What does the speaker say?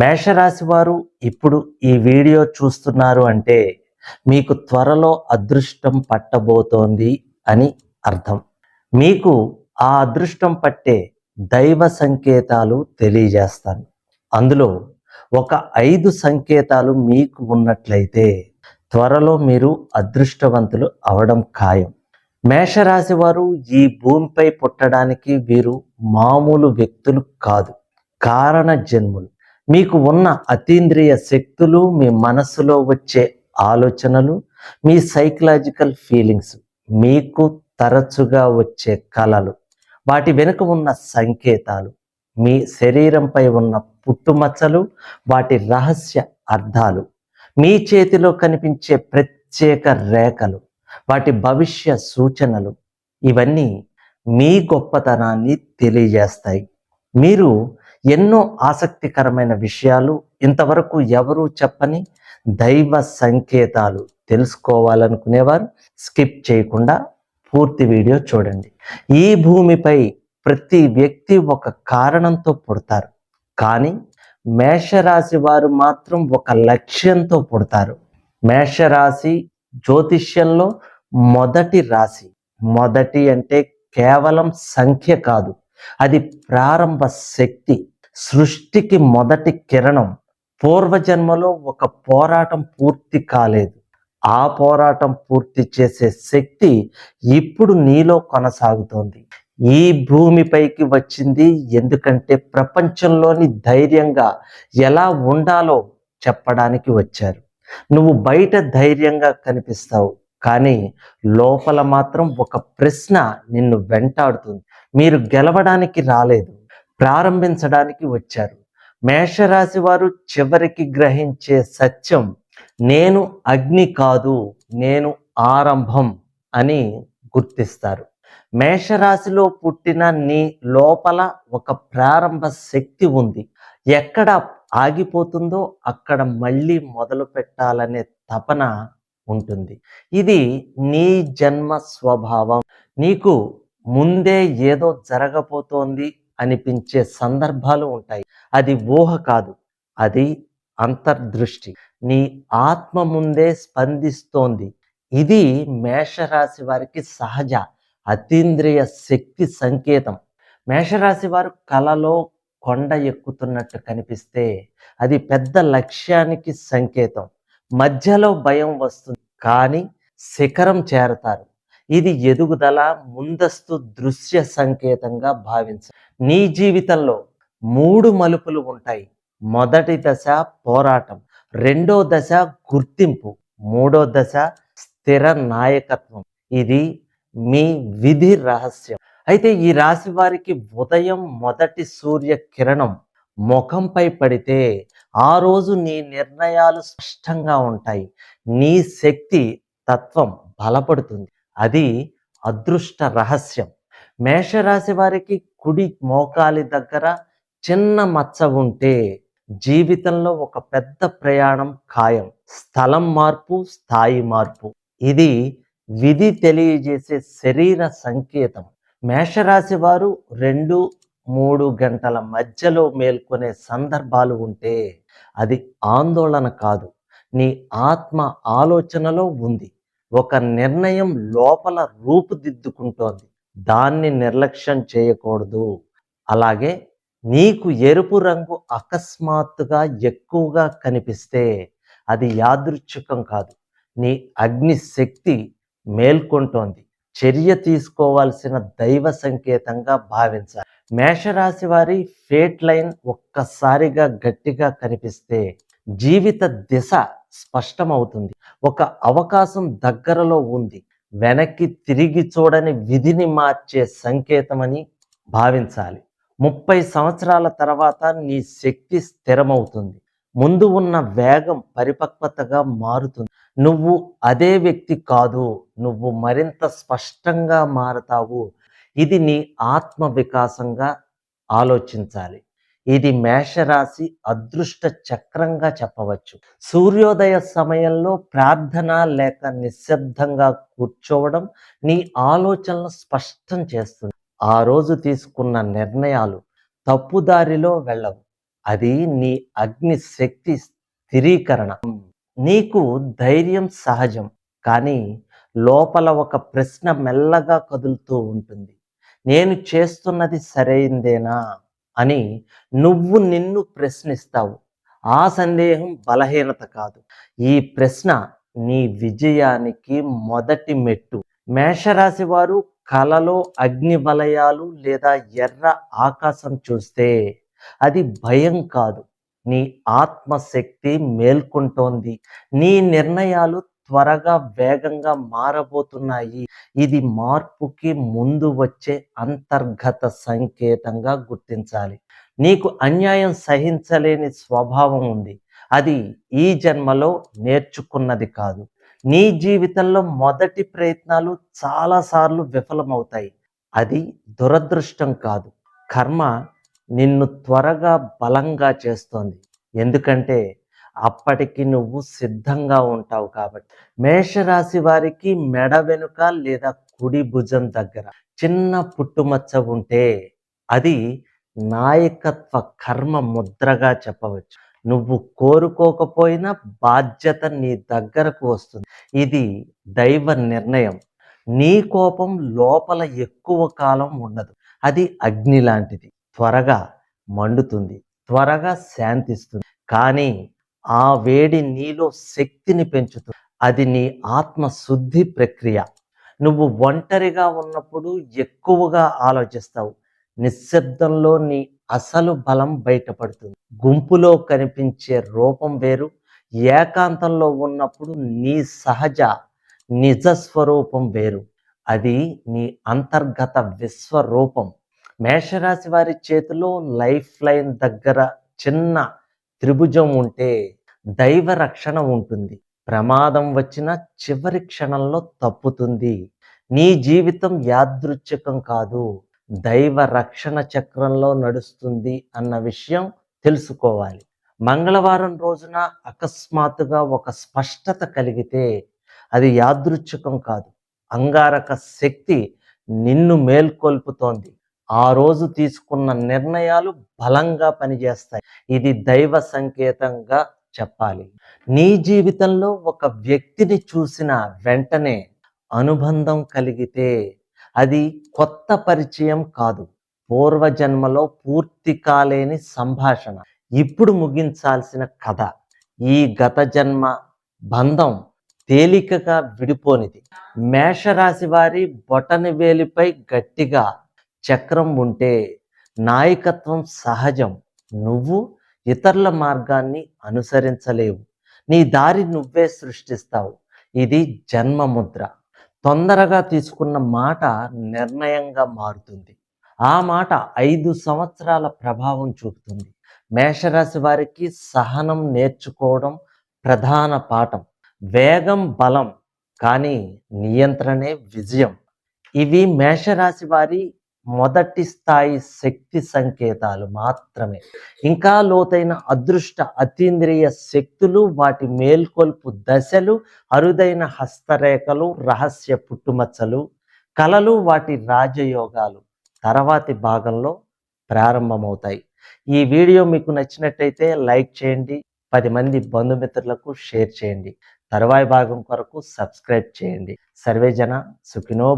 మేషరాశి వారు ఇప్పుడు ఈ వీడియో చూస్తున్నారు అంటే మీకు త్వరలో అదృష్టం పట్టబోతోంది అని అర్థం. మీకు ఆ అదృష్టం పట్టే దైవ సంకేతాలు తెలియజేస్తాను. అందులో ఒక ఐదు సంకేతాలు మీకు ఉన్నట్లయితే త్వరలో మీరు అదృష్టవంతులు అవడం ఖాయం. మేషరాశి వారు ఈ భూమిపై పుట్టడానికి వీరు మామూలు వ్యక్తులు కాదు. కారణ జన్ములు. మీకు ఉన్న అతీంద్రియ శక్తులు మీ మనస్సులో వచ్చే ఆలోచనలు మీ సైకలాజికల్ ఫీలింగ్స్ మీకు తరచుగా వచ్చే కళలు. వాటి వెనుక ఉన్న సంకేతాలు మీ శరీరంపై ఉన్న పుట్టుమచ్చలు వాటి రహస్య అర్థాలు మీ చేతిలో కనిపించే ప్రత్యేక రేఖలు వాటి భవిష్య సూచనలు ఇవన్నీ మీ గొప్పతనాన్ని తెలియజేస్తాయి. మీరు ఎన్నో ఆసక్తికరమైన విషయాలు ఇంతవరకు ఎవరూ చెప్పని దైవ సంకేతాలు తెలుసుకోవాలనుకునేవారు. స్కిప్ చేయకుండా పూర్తి వీడియో చూడండి. ఈ భూమిపై ప్రతి వ్యక్తి ఒక కారణంతో పుడతారు. కానీ మేషరాశి వారు మాత్రం ఒక లక్ష్యంతో పుడతారు. మేషరాశి జ్యోతిష్యంలో మొదటి రాశి. మొదటి అంటే కేవలం సంఖ్య కాదు. అది ప్రారంభ శక్తి. సృష్టికి మొదటి కిరణం పూర్వజన్మలో ఒక పోరాటం పూర్తి కాలేదు. ఆ పోరాటం పూర్తి చేసే శక్తి ఇప్పుడు నీలో కొనసాగుతోంది. ఈ భూమిపైకి వచ్చింది ఎందుకంటే ప్రపంచంలోని ధైర్యంగా ఎలా ఉండాలో చెప్పడానికి వచ్చారు. నువ్వు బయట ధైర్యంగా కనిపిస్తావు కానీ లోపల మాత్రం ఒక ప్రశ్న నిన్ను వెంటాడుతుంది. మీరు గెలవడానికి రాలేదు. ప్రారంభించడానికి వచ్చారు. మేషరాశి వారు చివరికి గ్రహించే సత్యం నేను అగ్ని కాదు నేను ఆరంభం అని గుర్తిస్తారు. మేషరాశిలో పుట్టిన నీ లోపల ఒక ప్రారంభ శక్తి ఉంది. ఎక్కడ ఆగిపోతుందో అక్కడ మళ్ళీ మొదలు పెట్టాలనే తపన ఉంటుంది. ఇది నీ జన్మ స్వభావం. నీకు ముందే ఏదో జరగబోతోంది అనిపించే సందర్భాలు ఉంటాయి. అది ఊహ కాదు అది అంతర్దృష్టి. నీ ఆత్మ ముందే స్పందిస్తోంది. ఇది మేషరాశి వారికి సహజ అతీంద్రియ శక్తి సంకేతం. మేషరాశి వారు కలలో కొండ ఎక్కుతున్నట్టు కనిపిస్తే అది పెద్ద లక్ష్యానికి సంకేతం. మధ్యలో భయం వస్తుంది కానీ శిఖరం చేరతారు. ఇది ఎదుగుదల ముందస్తు దృశ్య సంకేతంగా భావించ నీ జీవితంలో మూడు మలుపులు ఉంటాయి. మొదటి దశ పోరాటం రెండో దశ గుర్తింపు మూడో దశ స్థిర నాయకత్వం. ఇది మీ విధి రహస్యం. అయితే ఈ రాశి వారికి ఉదయం మొదటి సూర్య కిరణం ముఖంపై పడితే ఆ రోజు నీ నిర్ణయాలు స్పష్టంగా ఉంటాయి. నీ శక్తి తత్వం బలపడుతుంది. అది అదృష్ట రహస్యం. మేషరాశి వారికి కుడి మోకాలి దగ్గర చిన్న మచ్చ ఉంటే జీవితంలో ఒక పెద్ద ప్రయాణం ఖాయం. స్థలం మార్పు స్థాయి మార్పు. ఇది విధి తెలియజేసే శరీర సంకేతం. మేషరాశి వారు రెండు మూడు గంటల మధ్యలో మేల్కొనే సందర్భాలు ఉంటే అది ఆందోళన కాదు. నీ ఆత్మ ఆలోచనలో ఉంది. ఒక నిర్ణయం లోపల రూపుదిద్దుకుంటోంది. దాన్ని నిర్లక్ష్యం చేయకూడదు. అలాగే నీకు ఎరుపు రంగు అకస్మాత్తుగా ఎక్కువగా కనిపిస్తే అది యాదృచ్ఛికం కాదు. నీ అగ్ని శక్తి మేల్కొంటోంది. చర్య తీసుకోవాల్సిన దైవ సంకేతంగా భావించాలి. మేషరాశి వారి ఫేట్ లైన్ ఒక్కసారిగా గట్టిగా కనిపిస్తే జీవిత దిశ స్పష్టమవుతుంది. ఒక అవకాశం దగ్గరలో ఉంది. వెనక్కి తిరిగి చూడని విధిని మార్చే సంకేతమని భావించాలి. ముప్పై సంవత్సరాల తర్వాత నీ శక్తి స్థిరమవుతుంది. ముందు ఉన్న వేగం పరిపక్వతగా మారుతుంది. నువ్వు అదే వ్యక్తి కాదు. నువ్వు మరింత స్పష్టంగా మారతావు. ఇది నీ ఆత్మ వికాసంగా ఆలోచించాలి. ఇది మేషరాశి అదృష్ట చక్రంగా చెప్పవచ్చు. సూర్యోదయ సమయంలో ప్రార్థన లేక నిశ్శబ్దంగా కూర్చోవడం నీ ఆలోచనలు స్పష్టం చేస్తుంది. ఆ రోజు తీసుకున్న నిర్ణయాలు తప్పుదారిలో వెళ్ళవు. అది నీ అగ్ని శక్తి స్థిరీకరణ. నీకు ధైర్యం సహజం కానీ లోపల ఒక ప్రశ్న మెల్లగా కదులుతూ ఉంటుంది. నేను చేస్తున్నది సరైందేనా? అని నువ్వు నిన్ను ప్రశ్నిస్తావు. ఆ సందేహం బలహీనత కాదు. ఈ ప్రశ్న నీ విజయానికి మొదటి మెట్టు. మేషరాశి వారు కలలో అగ్ని వలయాలు లేదా ఎర్ర ఆకాశం చూస్తే అది భయం కాదు. నీ ఆత్మశక్తి మేల్కొంటోంది. నీ నిర్ణయాలు త్వరగా వేగంగా మారబోతున్నాయి. ఇది మార్పుకి ముందు వచ్చే అంతర్గత సంకేతంగా గుర్తించాలి. నీకు అన్యాయం సహించలేని స్వభావం ఉంది. అది ఈ జన్మలో నేర్చుకున్నది కాదు. నీ జీవితంలో మొదటి ప్రయత్నాలు చాలాసార్లు విఫలమవుతాయి. అది దురదృష్టం కాదు. కర్మ నిన్ను త్వరగా బలంగా చేస్తోంది. ఎందుకంటే అప్పటికి నువ్వు సిద్ధంగా ఉంటావు కాబట్టి. మేషరాశి వారికి మెడ వెనుక లేదా కుడి భుజం దగ్గర చిన్న పుట్టుమచ్చ ఉంటే అది నాయకత్వ కర్మ ముద్రగా చెప్పవచ్చు. నువ్వు కోరుకోకపోయినా బాధ్యత నీ దగ్గరకు వస్తుంది. ఇది దైవ నిర్ణయం. నీ కోపం లోపల ఎక్కువ కాలం ఉండదు. అది అగ్ని లాంటిది. త్వరగా మండుతుంది. త్వరగా శాంతిస్తుంది. కానీ ఆ వేడి నీలో శక్తిని పెంచుతుంది అది నీ ఆత్మ శుద్ధి ప్రక్రియ. నువ్వు ఒంటరిగా ఉన్నప్పుడు ఎక్కువగా ఆలోచిస్తావు. నిశ్శబ్దంలో నీ అసలు బలం బయటపడుతుంది. గుంపులో కనిపించే రూపం వేరు. ఏకాంతంలో ఉన్నప్పుడు నీ సహజ నిజ స్వరూపం వేరు. అది నీ అంతర్గత విశ్వరూపం. మేషరాశి వారి చేతిలో లైఫ్ లైన్ దగ్గర చిన్న త్రిభుజం ఉంటే దైవ రక్షణ ఉంటుంది. ప్రమాదం వచ్చిన చివరి క్షణంలో తప్పుతుంది. నీ జీవితం యాదృచ్ఛికం కాదు. దైవ రక్షణ చక్రంలో నడుస్తుంది అన్న విషయం తెలుసుకోవాలి. మంగళవారం రోజున అకస్మాత్తుగా ఒక స్పష్టత కలిగితే అది యాదృచ్ఛికం కాదు. అంగారక శక్తి నిన్ను మేల్కొల్పుతోంది. ఆ రోజు తీసుకున్న నిర్ణయాలు బలంగా పనిచేస్తాయి. ఇది దైవ సంకేతంగా చెప్పాలి. నీ జీవితంలో ఒక వ్యక్తిని చూసిన వెంటనే అనుబంధం కలిగితే అది కొత్త పరిచయం కాదు. పూర్వజన్మలో పూర్తి కాలేని సంభాషణ. ఇప్పుడు ముగించాల్సిన కథ. ఈ గత జన్మ బంధం తేలికగా విడిపోనిది. మేషరాశి వారి బొటనవేలిపై గట్టిగా చక్రం ఉంటే నాయకత్వం సహజం. నువ్వు ఇతరుల మార్గాన్ని అనుసరించలేవు. నీ దారి నువ్వే సృష్టిస్తావు. ఇది జన్మ ముద్ర. తొందరగా తీసుకున్న మాట నిర్ణయంగా మారుతుంది. ఆ మాట ఐదు సంవత్సరాల ప్రభావం చూపుతుంది. మేషరాశి వారికి సహనం నేర్చుకోవడం ప్రధాన పాఠం. వేగం బలం కానీ నియంత్రణే విజయం. ఇవి మేషరాశి వారి మొదటి స్థాయి శక్తి సంకేతాలు మాత్రమే. ఇంకా లోతైన అదృష్ట అతీంద్రియ శక్తులు వాటి మేల్కొల్పు దశలు అరుదైన హస్తరేఖలు రహస్య పుట్టుమచ్చలు కళలు వాటి రాజయోగాలు తర్వాతి భాగంలో ప్రారంభమవుతాయి. ఈ వీడియో మీకు నచ్చినట్టయితే లైక్ చేయండి పది మంది బంధుమిత్రులకు షేర్ చేయండి. తర్వాయి భాగం కొరకు సబ్స్క్రైబ్ చేయండి. సర్వేజన సుఖినో